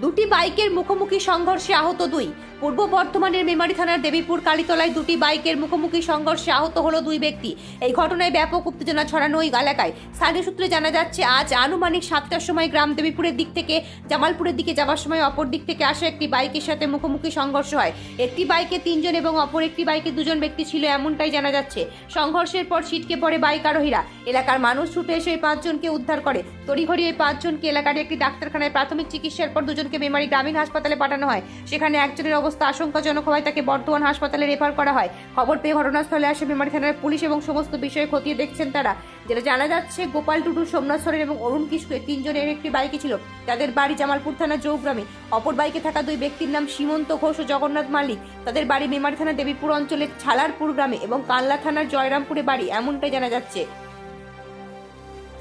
দুটি বাইকের মুখোমুখি সংঘর্ষে আহত দুই। পূর্ব বর্ধমানের মেমারি থানার দেবীপুর কালীতলায় দুটি বাইকের মুখোমুখি সংঘর্ষে আহত হলো দুই ব্যক্তি। এই ঘটনায় ব্যাপক উত্তেজনা ছড়ানো ওই এলাকায়। স্থানীয় সূত্রে জানা যাচ্ছে, আজ আনুমানিক সাতটার সময় গ্রাম দেবীপুরের দিক থেকে, জামালপুরের দিকে যাওয়ার সময় অপর দিক থেকে আসা একটি বাইকের সাথে মুখোমুখি সংঘর্ষ হয়। একটি বাইকে তিনজন এবং অপর একটি বাইকে দুজন ব্যক্তি ছিল এমনটাই জানা যাচ্ছে। সংঘর্ষের পর ছিটকে পড়ে বাইক আরোহীরা। এলাকার মানুষ ছুটে এসে ওই পাঁচজনকে উদ্ধার করে। তড়িঘড়ি ওই পাঁচজনকে এলাকার একটি ডাক্তারখানায় প্রাথমিক চিকিৎসার পর দুজনকে মেমারি গ্রামীণ হাসপাতালে পাঠানো হয়। সেখানে একজনের অবস্থা আশঙ্কাজনক হওয়ায় তাকে বর্ধমান হাসপাতালে রেফার করা হয়। খবর পেয়ে ঘটনাস্থলে আসে মেমারি থানার পুলিশ এবং সমস্ত বিষয়ে খতিয়ে দেখছেন তারা। যেটা জানা যাচ্ছে, গোপাল টুডু সোমনাথ সরেন এবং অরুণ কিশোরের তিনজনের একটি বাইকে ছিল। তাদের বাড়ি জামালপুর থানা চৌগ্রামে। অপর বাইকে থাকা দুই ব্যক্তির নাম সীমন্ত ঘোষ ও জগন্নাথ মালিক। তাদের বাড়ি মেমারি থানা দেবীপুর অঞ্চলের ছালারপুর গ্রামে এবং কানলা থানার জয়রামপুরে বাড়ি, এমনটাই জানা যাচ্ছে।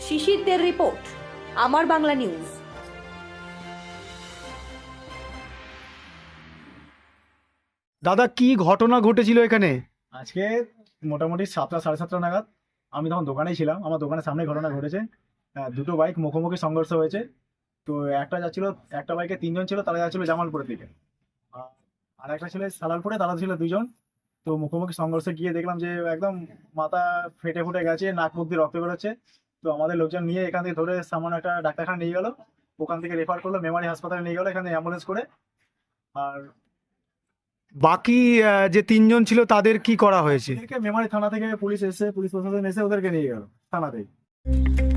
শিশিরদের রিপোর্ট, আমার বাংলা নিউজ। দাদা, কি ঘটনা ঘটেছিল এখানে? আজকে মোটামুটি সাতটা, সাড়ে সাতটা নাগাদ আমি তখন দোকানেই ছিলাম। আমার দোকানের সামনে ঘটনা ঘটেছে। দুটো বাইক মুখোমুখি সংঘর্ষ হয়েছে। তো একটা যাচ্ছিল, একটা বাইকে তিনজন ছিল, তারা যাচ্ছিল জামালপুরের দিকে। আর- একটা ছিল সালালপুরে, তারা ছিল দুজন। তো মুখোমুখি সংঘর্ষে গিয়ে দেখলাম যে একদম মাথা ফেটে ফুটে গেছে, নাক মুখ দিয়ে রক্ত বেরোচ্ছে। তো আমাদের লোকজন নিয়ে এখান থেকে ধরে সামান্য একটা ডাক্তারখানা নিয়ে গেলো। ওখান থেকে রেফার করল, মেমারি হাসপাতালে নিয়ে গেলো, এখানে অ্যাম্বুলেন্স করে। আর বাকি যে তিনজন ছিল তাদের কি করা হয়েছে? মেমারি থানা থেকে পুলিশ এসে পুলিশ প্রশাসন এসে ওদেরকে নিয়ে গেল থানাতেই।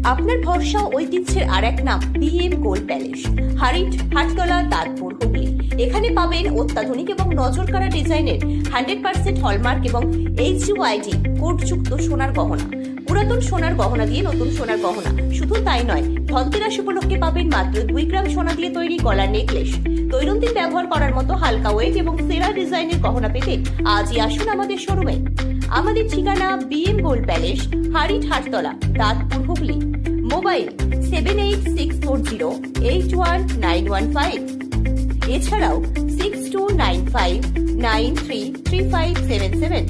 আপনার ভরসা ঐতিহ্যের আর এক নাম BM gold palace. Harit Hattala Dantpur Hooghly. এখানে পাবেন অত্যাধুনিক এবং নজরকাড়া ডিজাইনের হান্ড্রেড পার্সেন্ট হলমার্ক এবং এইচ ইউআইডি কোডযুক্ত সোনার গহনা। পুরাতন সোনার গহনা দিয়ে নতুন সোনার গহনা। শুধু তাই নয়, ধনতেরাস উপলক্ষে পাবেন মাত্র দুই গ্রাম সোনা দিয়ে তৈরি গলার নেকলেস। দৈনন্দিন ব্যবহার করার মতো হালকা ওয়েট এবং সেরা ডিজাইনের গহনা পেতে আজই আসুন আমাদের শোরুমে। আমাদের ঠিকানা BM gold palace Harit Hattala Dantpur Hooghly. Mobile seven eight six four zero eight one nine one five. এছাড়াও six two nine five nine three three five seven seven.